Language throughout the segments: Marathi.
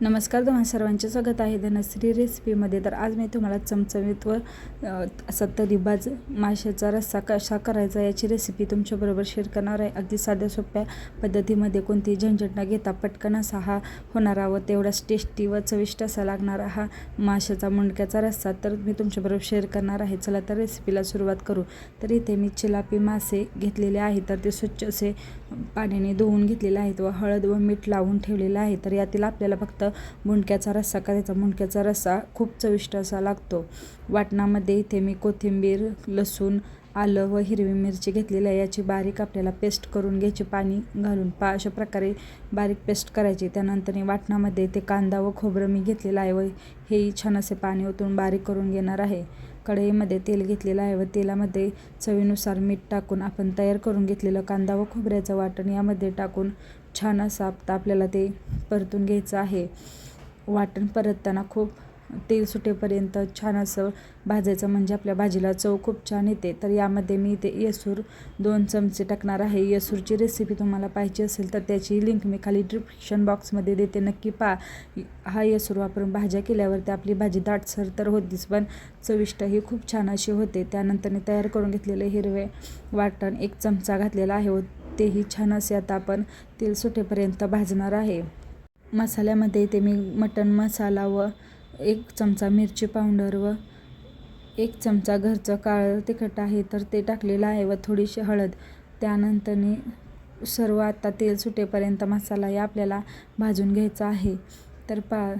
नमस्कार तुम्हा सर्वांचे स्वागत आहे धनश्री रेसिपीमध्ये. तर आज मी तुम्हाला चमचमीत व अ, असा तरीबाज माशाचा रस्सा कसा करायचा याची रेसिपी तुमच्याबरोबर शेअर करणार आहे. अगदी साध्या सोप्या पद्धतीमध्ये कोणतीही झंझट न घेता पटकन असा हा होणारा व तेवढाच टेस्टी व चविष्ट असा लागणारा हा माशाचा मुंडक्याचा रस्सा तर मी तुमच्याबरोबर शेअर करणार आहे. चला तर रेसिपीला सुरुवात करू. तर इथे मी चिलापी मासे घेतलेले आहे तर ते स्वच्छ असे पाण्याने धुवून घेतलेले आहेत व हळद व मीठ लावून ठेवलेलं आहे. तर यातील आपल्याला फक्त मुंडक्याचा रस्सा करायचा मुंडक्याचा रस्सा खूप चविष्ट असा लागतो. वाटणामध्ये इथे मी कोथिंबीर लसूण आलं व हिरवी मिरची घेतलेली आहे. याची बारीक आपल्याला पेस्ट करून घ्यायची पाणी घालून पा अशा प्रकारे बारीक पेस्ट करायची. त्यानंतर वाटणामध्ये ते कांदा व खोबरं मी घेतलेलं आहे व हेही छान असे पाणी ओतून बारीक करून घेणार आहे. कढईमध्ये तेल घेतलेलं आहे व तेलामध्ये चवीनुसार मीठ टाकून आपण तयार करून घेतलेलं कांदा व खोबऱ्याचं वाटण यामध्ये टाकून छान असं आता आपल्याला ते परतून घ्यायचं आहे. वाटण परतताना खूप तेल सुटेपर्यंत छान असं भाजायचं म्हणजे आपल्या भाजीला चव खूप छान येते. तर यामध्ये मी इथे येसूर दोन चमचे टाकणार आहे. येसूरची रेसिपी तुम्हाला पाहिजे असेल तर त्याची लिंक मी खाली डिस्क्रिप्शन बॉक्समध्ये देते. नक्की पा हा येसूर वापरून भाज्या केल्यावरती आपली भाजी दाटसर तर होतीच पण चविष्ट ही खूप छान अशी होते. त्यानंतर मी तयार करून घेतलेले हिरवे वाटण एक चमचा घातलेला आहे तेही छान असे आता आपण तेल सुटेपर्यंत भाजणार आहे. मसाल्यामध्ये ते मी मटण मसाला व एक चमचा मिरची पावडर व एक चमचा घरचं काळं तिखट आहे तर ते टाकलेलं आहे व थोडीशी हळद. त्यानंतरने सर्व आता तेल सुटेपर्यंत मसाला आपल्याला भाजून घ्यायचा आहे. तर पा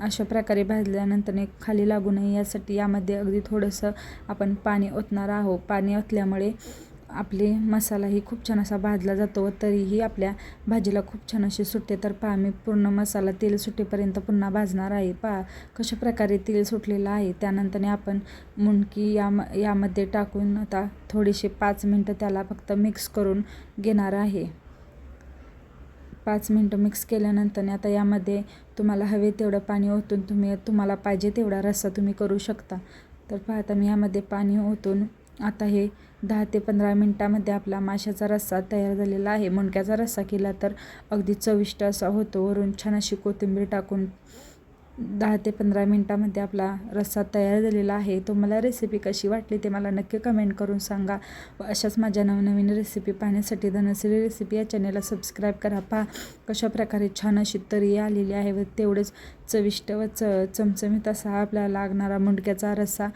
अशा प्रकारे भाजल्यानंतर खाली लागू नये यासाठी यामध्ये अगदी थोडंसं आपण पाणी ओतणार आहोत. पाणी ओतल्यामुळे आपले मसालाही खूप छान असा भाजला जातो व तरीही आपल्या भाजीला खूप छान असे सुटते. तर पहा मी पूर्ण मसाला तेल सुटेपर्यंत पुन्हा भाजणार आहे. पहा कशा प्रकारे तेल सुटलेलं आहे. त्यानंतरने आपण मुंडकी या यामध्ये टाकून आता थोडीशी पाच मिनटं त्याला फक्त मिक्स करून घेणार आहे. पाच मिनटं मिक्स केल्यानंतर आता यामध्ये तुम्हाला हवे तेवढं पाणी ओतून तुम्ही तुम्हाला पाहिजे तेवढा रस्सा तुम्ही करू शकता. तर पाहता मी यामध्ये पाणी ओतून आता हे दहा ते पंधरा मिनटामध्ये आपला माशाचा रस्सा तयार झालेला आहे. मुंडक्याचा रस्सा केला तर अगदी चविष्ट असा होतो. वरून छान अशी कोथिंबीर टाकून दहा ते पंधरा मिनटामध्ये आपला रस्सा तयार झालेला आहे. तुम्हाला रेसिपी कशी वाटली ते मला नक्की कमेंट करून सांगा व अशाच माझ्या नवनवीन रेसिपी पाहण्यासाठी धनश्री रेसिपी या चॅनेलला सबस्क्राईब करा. पहा कशा प्रकारे छान अशी तरी आलेली आहे व तेवढंच चविष्ट व च चमचमीत असा आपल्याला लागणारा मुंडक्याचा रस्सा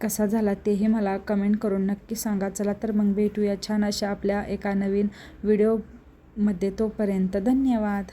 कसा झाला तेही मला कमेंट करून नक्की सांगा. चला तर मग भेटूया छान अशा आपल्या एका नवीन व्हिडिओमध्ये तोपर्यंत धन्यवाद.